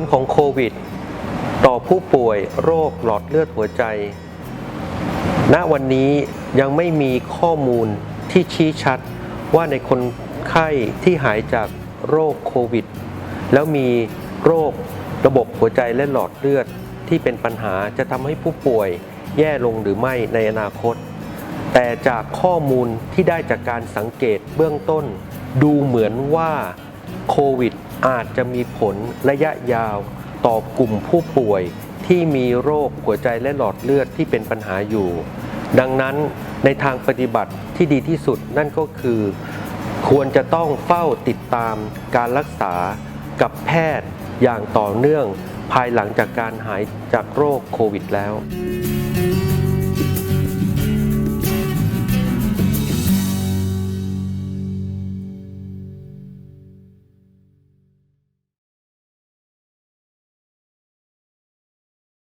ลของโควิด ต่อผู้ป่วยโรคหลอดเลือดหัวใจ ณ วันนี้ยังไม่มีข้อมูลที่ชี้ชัดว่าในคนไข้ที่หายจากโรคโควิด แล้วมีโรคระบบหัวใจและหลอดเลือดที่เป็นปัญหาจะทำให้ผู้ป่วยแย่ลงหรือไม่ในอนาคต แต่จากข้อมูลที่ได้จากการสังเกตเบื้องต้น ดูเหมือนว่าโควิด อาจจะมีผลระยะยาวต่อกลุ่มผู้ป่วยที่มีโรคหัวใจและหลอดเลือดที่เป็นปัญหาอยู่ ดังนั้นในทางปฏิบัติที่ดีที่สุดนั่นก็คือ ควรจะต้องเฝ้าติดตามการรักษากับแพทย์อย่างต่อเนื่องภายหลังจากการหายจากโรคโควิดแล้ว「